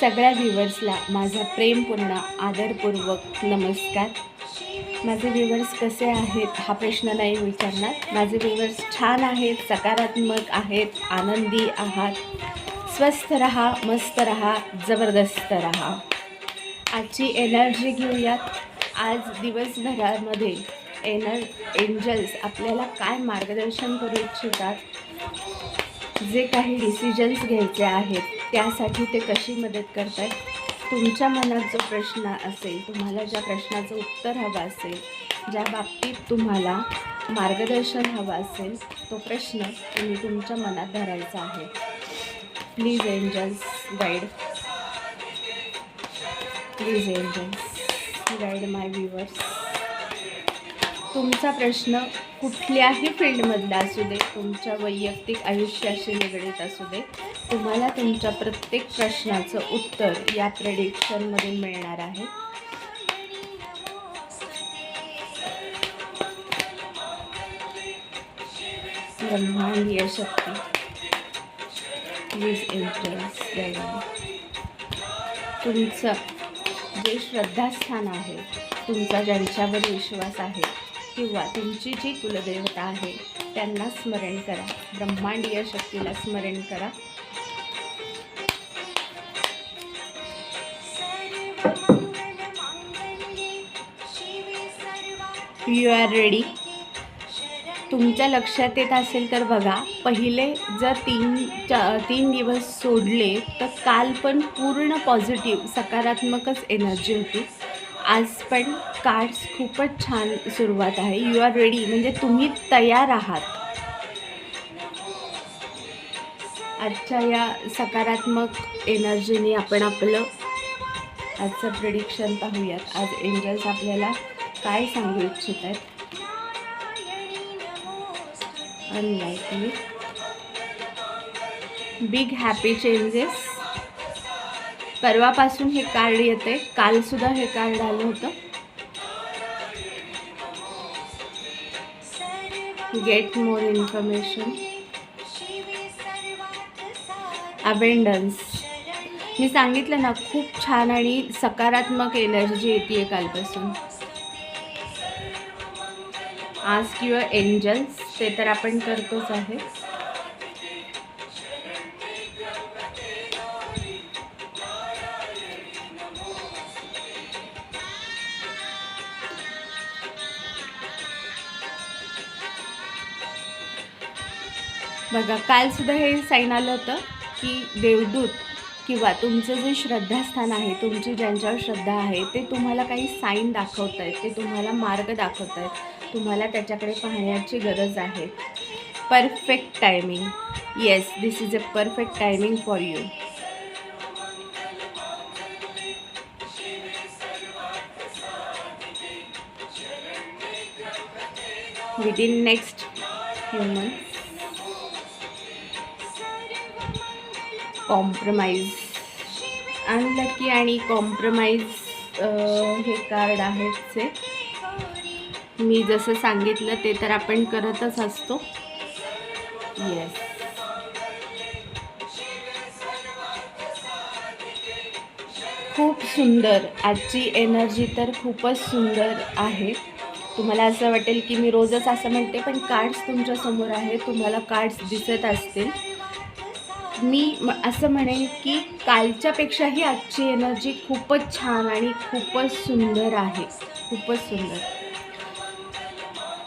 सगळ्या व्ह्युअर्सला माझा प्रेमपूर्ण आदरपूर्वक नमस्कार. माझे व्ह्युअर्स कसे आहेत हा प्रश्न नाही विचारणार. माझे व्ह्युअर्स छान आहेत सकारात्मक आहेत आनंदी आहात. स्वस्थ रहा मस्त रहा जबरदस्त रहा. आजची एनर्जी घेऊयात. आज दिवसभरामध्ये एनर एंजल्स आपल्याला काय मार्गदर्शन करू इच्छितात? जे काही डिसिजन्स घ्यायचे आहेत त्यासाठी ते कशी मदत करतात तुमच्या मनात जो प्रश्न असेल तुम्हाला ज्या प्रश्नाचं उत्तर हवं असेल ज्या बाबतीत तुम्हाला मार्गदर्शन हवं असेल तो प्रश्न तुम्ही तुमच्या मनात धरायचा आहे. Please angels guide please angels guide my viewers तुमचा प्रश्न कुठल्याही फील्डमधला असू दे तुमच्या वैयक्तिक आयुष्याशी निगडीत असू दे तुम्हाला तुमच्या प्रत्येक प्रश्नाचं उत्तर या प्रेडिक्शनमध्ये मिळणार आहे. ब्रह्मांडीय शक्ती. प्लीज एंट्रन्स तुमचं जे श्रद्धास्थान आहे तुमचा ज्यांच्यावर विश्वास आहे किंवा तुमची जी कुलदेवता आहे त्यांना स्मरण करा. ब्रह्मांडीय शक्तीला स्मरण करा. यू आर रेडी तुमच्या लक्षात येत असेल तर बघा पहिले जर तीन चा तीन दिवस सोडले तर काल पण पूर्ण पॉझिटिव्ह सकारात्मकच एनर्जी होती. आज पण कार्ड्स खूपच छान सुरुवात आहे. यू आर रेडी म्हणजे तुम्ही तयार आहात. आजच्या या सकारात्मक एनर्जीने आपण आपलं आजचं प्रिडिक्शन पाहूयात. आज एंजल्स आपल्याला काय सांगू इच्छित आहेत? अनलाईकली बिग हॅपी चेंजेस परवापासून हे कार्ड येते. कालसुद्धा हे कार्ड आलं होतं. गेट मोर इन्फॉर्मेशन अबेंडन्स मी सांगितलं ना खूप छान आणि सकारात्मक एनर्जी येते आहे कालपासून. आज किंवा एंजल्स ते तर आपण करतोच आहे. बघा कालसुद्धा हे साईन आलं होतं की देवदूत किंवा तुमचं जे श्रद्धास्थान आहे तुमची ज्यांच्यावर श्रद्धा आहे ते तुम्हाला काही साईन दाखवत आहेत ते तुम्हाला मार्ग दाखवत आहेत तुम्हाला त्याच्याकडे पाहण्याची गरज आहे. Perfect timing yes this is a perfect timing for you within next human compromise. Unlucky आणि कॉम्प्रमाइज हे कार्ड आहेत आहे मी जसं सांगितलं ते तर आपण करतच असतो. येस खूप सुंदर. आजची एनर्जी तर खूपच सुंदर आहे. तुम्हाला असं वाटेल की मी रोजच असं म्हणते पण कार्ड्स तुमच्यासमोर आहे तुम्हाला कार्ड्स दिसत असतील. मी असं म्हणेन की कालच्यापेक्षाही आजची एनर्जी खूपच छान आणि खूपच सुंदर आहे. खूपच सुंदर.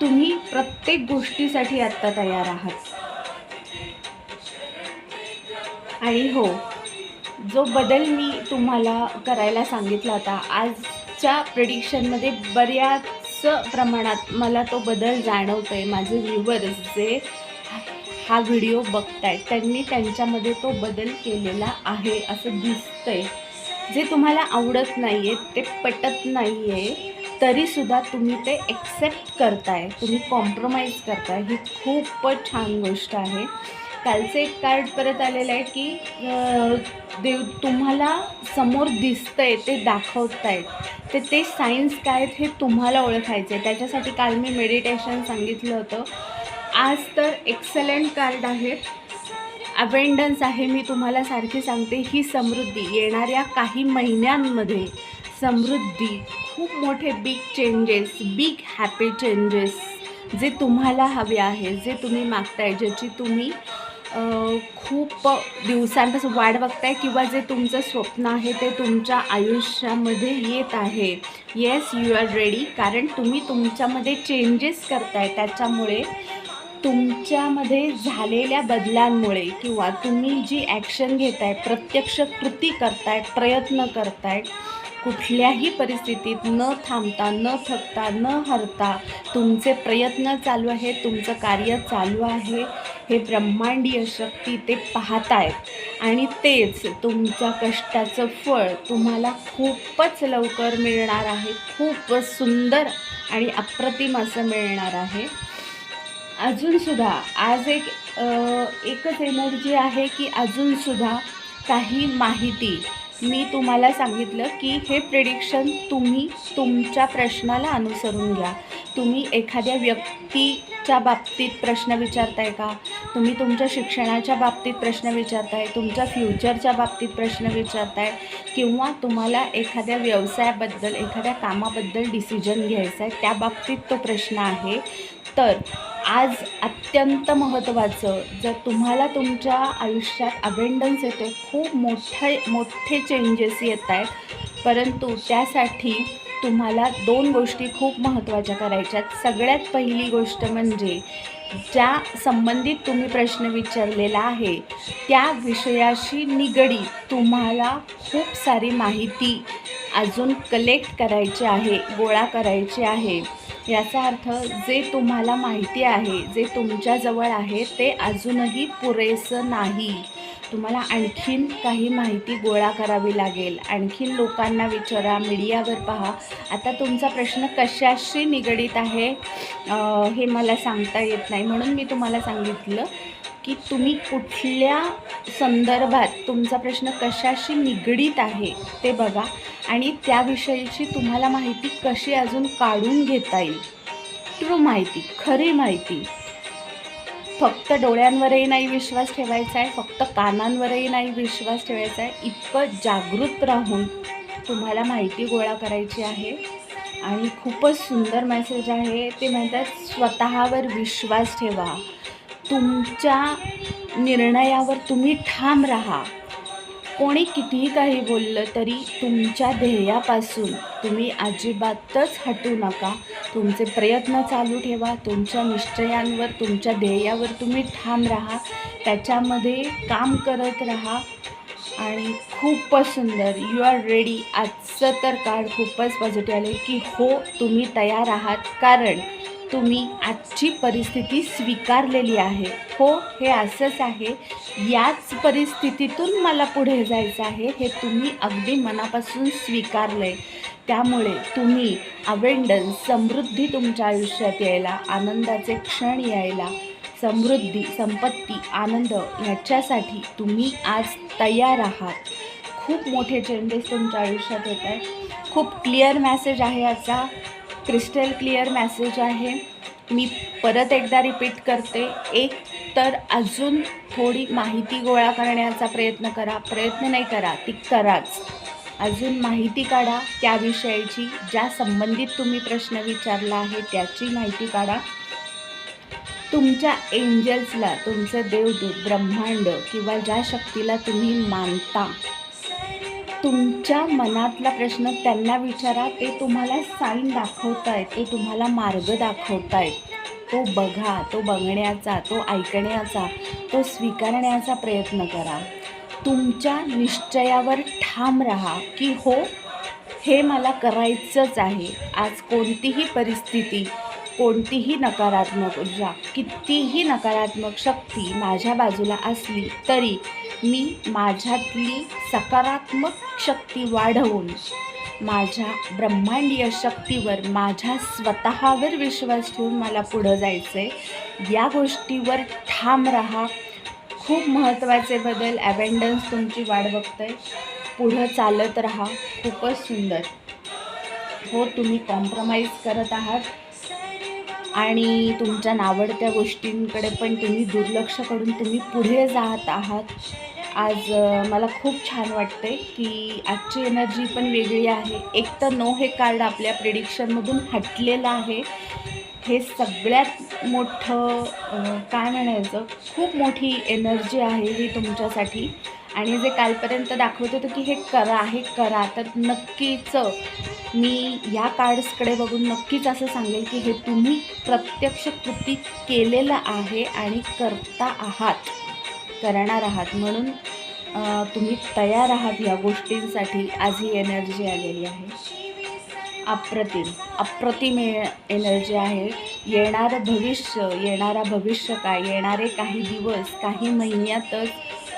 तुम्ही प्रत्येक गोष्टीसाठी आत्ता तयार आहात. आणि हो जो बदल मी तुम्हाला करायला सांगितला होता आजच्या प्रेडिक्शनमध्ये बऱ्याच प्रमाणात मला तो बदल जाणवतो आहे माझे व्ह्युअर्स जे हा व्हिडिओ बघताय त्यांनी त्यांच्यामध्ये तो बदल केलेला आहे असं दिसतंय. जे तुम्हाला आवडत नाही आहे ते पटत नाही आहे तरीसुद्धा तुम्ही ते एक्सेप्ट करताय तुम्ही कॉम्प्रोमाइज करताय. ही खूपच छान गोष्ट आहे. कालचं एक कार्ड परत आलेलं आहे की देव तुम्हाला समोर दिसतंय ते दाखवतायत. ते ते सायन्स काय आहेत हे तुम्हाला ओळखायचं आहे त्याच्यासाठी काल मी मेडिटेशन सांगितलं होतं. आज तर एक्सलंट कार्ड आहेत. अबेंडन्स आहे मी तुम्हाला सारखी सांगते ही समृद्धी. येणाऱ्या काही महिन्यांमध्ये समृद्धी खूप मोठे big changes big happy changes जे तुम्हाला हवे आहे जे तुम्ही मागताय ज्याची तुम्ही खूप दिवसांपासून वाट बघताय किंवा जे तुमचं स्वप्न आहे ते तुमच्या आयुष्यामध्ये येत आहे. येस यू आर रेडी कारण तुम्ही तुमच्यामध्ये चेंजेस करताय. त्याच्यामुळे तुमच्यामध्ये झालेल्या बदलांमुळे किंवा तुम्ही जी ॲक्शन घेताय प्रत्यक्ष कृती करताय प्रयत्न करताय कुठल्याही परिस्थितीत न थांबता न थकता न हरता तुमचे प्रयत्न चालू आहे तुमचं कार्य चालू आहे हे ब्रह्मांडीय शक्ती ते पाहतायत. आणि तेच तुमच्या कष्टाचं फळ तुम्हाला खूपच लवकर मिळणार आहे खूप सुंदर आणि अप्रतिम असं मिळणार आहे. अजूनसुद्धा आज एक एकच एनर्जी आहे की अजूनसुद्धा काही माहिती. मी तुम्हाला सांगितलं की हे प्रिडिक्शन तुम्ही तुमच्या प्रश्नाला अनुसरून घ्या. तुम्ही एखाद्या व्यक्तीच्या बाबतीत प्रश्न विचारताय का? तुम्ही तुमच्या शिक्षणाच्या बाबतीत प्रश्न विचारताय? तुमच्या फ्युचरच्या बाबतीत प्रश्न विचारताय? किंवा तुम्हाला एखाद्या व्यवसायाबद्दल एखाद्या कामाबद्दल डिसिजन घ्यायचा आहे त्या बाबतीत तो प्रश्न आहे. तर आज अत्यंत महत्त्वाचं जर तुम्हाला तुमच्या आयुष्यात अबेंडन्स येते खूप मोठे मोठे चेंजेस येत आहेत परंतु त्यासाठी तुम्हाला दोन गोष्टी खूप महत्त्वाच्या करायच्यात सगळ्यात पहिली गोष्ट म्हणजे ज्या संबंधित तुम्ही प्रश्न विचारलेला आहे त्या विषयाशी निगडीत तुम्हाला खूप सारी माहिती अजून कलेक्ट करायचे आहे गोळा करायचे आहे. याचा अर्थ जे तुम्हाला माहिती आहे जे तुमच्याजवळ आहे ते अजूनही पुरेसं नाही. तुम्हाला आणखीन काही माहिती गोळा करावी लागेल. आणखीन लोकांना विचारा मीडियावर पहा. आता तुमचा प्रश्न कशाशी निगडीत आहे? हे मला सांगता येत नाही. म्हणून मी तुम्हाला सांगितलं की तुम्ही कुठल्या संदर्भात तुमचा प्रश्न कशाशी निगडीत आहे ते बघा आणि त्याविषयीची तुम्हाला माहिती कशी अजून काढून घेता येईल. ट्रू माहिती खरी माहिती. फक्त डोळ्यांवरही नाही विश्वास ठेवायचा आहे फक्त कानांवरही नाही विश्वास ठेवायचा आहे. इतकं जागृत राहून तुम्हाला माहिती गोळा करायची आहे. आणि खूपच सुंदर मेसेज आहे. ते म्हणतात स्वतःवर विश्वास ठेवा. तुमच्या निर्णयावर तुम्ही ठाम राहा. कोणी कितीही काही बोललं तरी तुमच्या ध्येयापासून तुम्ही अजिबातच हटू नका. तुमचे प्रयत्न चालू ठेवा. तुमच्या निश्चयांवर तुमच्या ध्येयावर तुम्ही ठाम राहा. त्याच्यामध्ये काम करत राहा. आणि खूपच सुंदर. यू आर रेडी आजचं तर कार्ड खूपच पॉझिटिव्ह आले की हो तुम्ही तयार आहात. कारण तुम्ही आजची परिस्थिती स्वीकारलेली आहे. हो हे असंच आहे. याच परिस्थितीतून मला पुढे जायचं आहे हे तुम्ही अगदी मनापासून स्वीकारलं आहे त्यामुळे तुम्ही अवेंडन्स समृद्धी तुमच्या आयुष्यात यायला आनंदाचे क्षण यायला समृद्धी संपत्ती आनंद ह्याच्यासाठी तुम्ही आज तयार आहात. खूप मोठे चेंजेस तुमच्या आयुष्यात येत आहेत. खूप क्लिअर मॅसेज आहे याचा. क्रिस्टल क्लिअर मॅसेज आहे. मी परत एकदा रिपीट करते. एक तर अजून थोडी माहिती गोळा करण्याचा प्रयत्न करा. प्रयत्न नाही करा ती कराच. अजून माहिती काढा. त्याविषयीची ज्या संबंधित तुम्ही प्रश्न विचारला आहे त्याची माहिती काढा. तुमच्या एंजल्सला तुमचं देवदूत ब्रह्मांड किंवा ज्या शक्तीला तुम्ही मानता तुमच्या मनातला प्रश्न त्यांना विचारा. ते तुम्हाला साईन दाखवतायत. ते तुम्हाला मार्ग दाखवतायत. तो बघा तो बघण्याचा तो ऐकण्याचा तो स्वीकारण्याचा प्रयत्न करा. तुमच्या निश्चयावर ठाम राहा की हो हे मला करायचंच आहे. आज कोणतीही परिस्थिती कोणतीही नकारात्मक ऊर्जा कितीही नकारात्मक शक्ती माझ्या बाजूला असली तरी मी माझ्यातली सकारात्मक शक्ती वाढवून माझ्या ब्रह्मांडीय शक्तीवर माझ्या स्वतःवर विश्वास ठेवून मला पुढं जायचं आहे या गोष्टीवर ठाम राहा. खूप महत्त्वाचे बदल ॲबेंडन्स तुमची वाढ बघतंय. पुढं चालत राहा. खूपच सुंदर. हो तुम्ही कॉम्प्रमाइज करत आहात. आणि तुमच्या नावडत्या गोष्टींकडे पण तुम्ही दुर्लक्ष करून तुम्ही पुढे जात आहात. आज मला खूप छान वाटते की आजची एनर्जी पण वेगळी आहे. एक तर नो हे कार्ड आपल्या प्रिडिक्शनमधून हटलेलं आहे. हे सगळ्यात मोठं काय म्हणायचं खूप मोठी एनर्जी आहे ही तुमच्यासाठी. आणि जे कालपर्यंत दाखवत होतं की हे करा हे करा तर नक्कीच मी या कार्ड्सकडे बघून नक्कीच असं सांगेल की हे तुम्ही प्रत्यक्ष कृती केलेलं आहे आणि करता आहात. करणार आहात. म्हणून तुम्ही तयार आहात या गोष्टींसाठी. आज ही एनर्जी आलेली आहे. अप्रतिम. अप्रतिम एनर्जी आहे. येणारं भविष्य येणारा भविष्य काय? येणारे काही दिवस काही महिन्यातच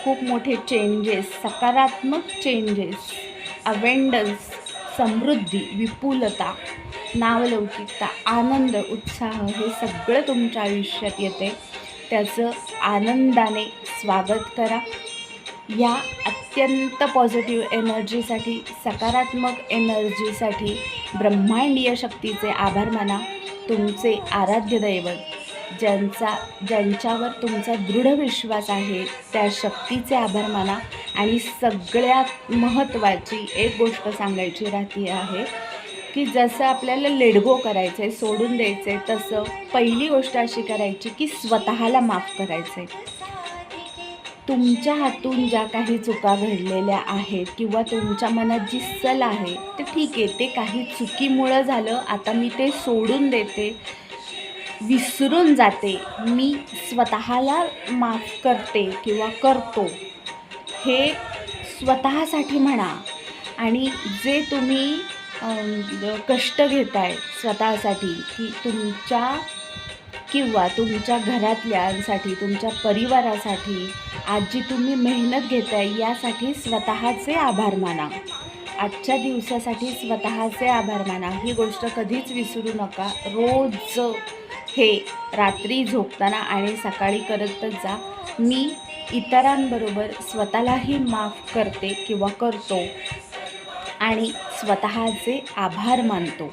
खूप मोठे चेंजेस सकारात्मक चेंजेस अवेंडन्स समृद्धी विपुलता नावलौकिकता आनंद उत्साह हे सगळं तुमच्या आयुष्यात येते. त्याचं आनंदाने स्वागत करा. या अत्यंत पॉझिटिव्ह एनर्जीसाठी सकारात्मक एनर्जीसाठी ब्रह्मांडीय शक्तीचे आभार माना तुमचे आराध्य दैवत. ज्यांचा ज्यांच्यावर तुमचा दृढ विश्वास आहे त्या शक्तीचे आभार माना. आणि सगळ्यात महत्त्वाची एक गोष्ट सांगायची राहती आहे की जसं आपल्याला लेडगो करायचं आहे सोडून द्यायचं आहे तसं पहिली गोष्ट अशी करायची की स्वतःला माफ करायचं आहे तुमच्या हातून ज्या काही चुका घडलेल्या आहेत किंवा तुमच्या मनात जी सल आहे ते ठीक आहे ते काही चुकीमुळं झालं आता मी ते सोडून देते विसरून जाते मी स्वतःला माफ करते किंवा करतो हे स्वतःसाठी म्हणा. आणि जे तुम्ही कष्ट घेताय स्वतःसाठी की तुमच्या किंवा तुमच्या घरातल्यांसाठी तुमच्या परिवारासाठी आज जी तुम्ही मेहनत घेताय यासाठी स्वतःचे आभार माना. आजच्या दिवसासाठी स्वतःचे आभार माना. ही गोष्ट कधीच विसरू नका. रोज हे रात्री झोपताना आणि सकाळी करतच जा. मी इतरांबरोबर स्वतःलाही माफ करते किंवा करतो. आणि स्वतःचे आभार मानतो.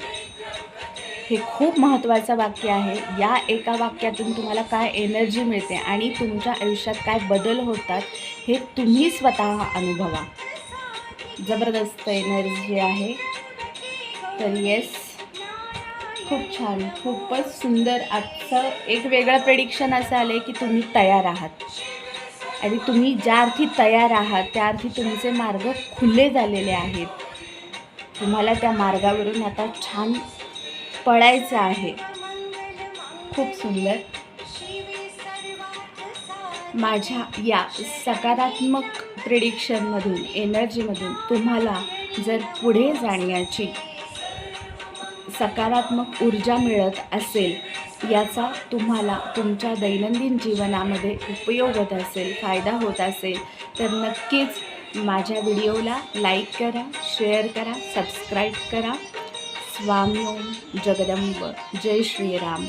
हे खूप महत्त्वाचं वाक्य आहे. या एका वाक्यातून तुम्हाला काय एनर्जी मिळते आणि तुमच्या आयुष्यात काय बदल होतात हे तुम्ही स्वतः अनुभवा. जबरदस्त एनर्जी आहे. तर येस खूप छान. खूपच सुंदर. आजचं एक वेगळं प्रेडिक्शन असं आलं आहे की तुम्ही तयार आहात. आणि तुम्ही ज्या अर्थी तयार आहात त्या अर्थी तुमचे मार्ग खुले झालेले आहेत. तुम्हाला त्या मार्गावरून आता छान पळायचं आहे. खूप सुंदर. माझ्या या सकारात्मक प्रिडिक्शनमधून एनर्जीमधून तुम्हाला जर पुढे जाण्याची सकारात्मक ऊर्जा मिळत असेल याचा तुम्हाला तुमच्या दैनंदिन जीवनामध्ये उपयोग होत असेल फायदा होत असेल तर नक्कीच माझ्या व्हिडिओला लाईक करा शेअर करा सबस्क्राईब करा. स्वामी ओम जगदंब. जय श्रीराम.